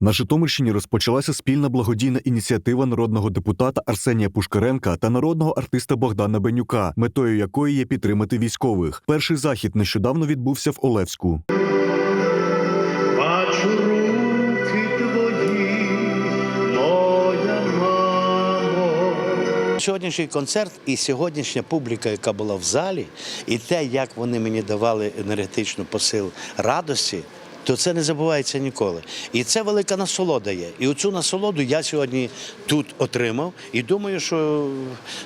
На Житомирщині розпочалася спільна благодійна ініціатива народного депутата Арсенія Пушкаренка та народного артиста Богдана Бенюка, метою якої є підтримати військових. Перший захід нещодавно відбувся в Олевську. Сьогоднішній концерт і сьогоднішня публіка, яка була в залі, і те, як вони мені давали енергетичну посил радості, то це не забувається ніколи. І це велика насолода є. І оцю насолоду я сьогодні тут отримав. І думаю, що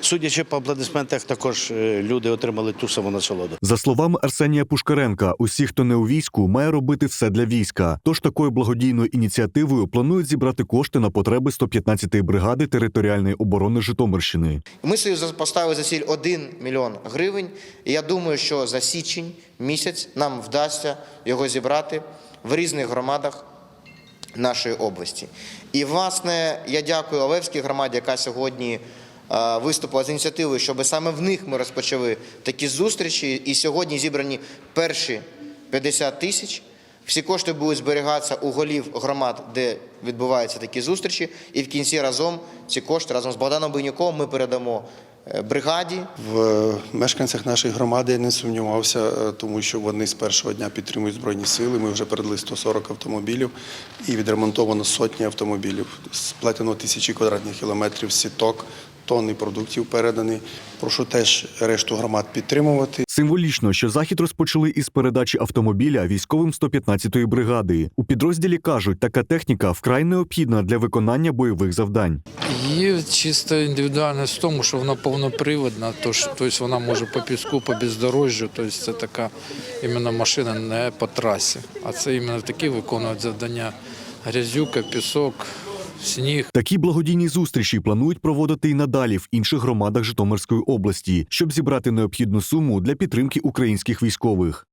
судячи по аплодисментах, також е, люди отримали ту саму насолоду. За словами Арсенія Пушкаренка, усі, хто не у війську, має робити все для війська. Тож такою благодійною ініціативою планують зібрати кошти на потреби 115-ї бригади територіальної оборони Житомирщини. Ми собі за- поставили за ціль 1 мільйон гривень. І я думаю, що за січень місяць нам вдасться його зібрати в різних громадах нашої області. І, власне, я дякую Олевській громаді, яка сьогодні е, виступила з ініціативою, щоб саме в них ми розпочали такі зустрічі. І сьогодні зібрані перші 50 тисяч. Всі кошти будуть зберігатися у голів громад, де відбуваються такі зустрічі. І в кінці разом ці кошти разом з Богданом Бенюком ми передамо бригаді, В е, мешканцях нашої громади я не сумнівався, е, тому що вони з першого дня підтримують Збройні сили. Ми вже передали 140 автомобілів і відремонтовано сотні автомобілів. Сплетено тисячі квадратних кілометрів сіток, тонни продуктів передані. Прошу теж решту громад підтримувати. Символічно, що захід розпочали із передачі автомобіля військовим 115-ї бригади. У підрозділі кажуть, така техніка вкрай необхідна для виконання бойових завдань. Є чисто індивідуальність в тому, що вона повноприводна, тож тобто вона може по піску, по бездорожжю. Тобто це така іменно машина не по трасі, а це іменно такі виконують завдання грязюка, пісок, сніг. Такі благодійні зустрічі планують проводити і надалі в інших громадах Житомирської області, щоб зібрати необхідну суму для підтримки українських військових.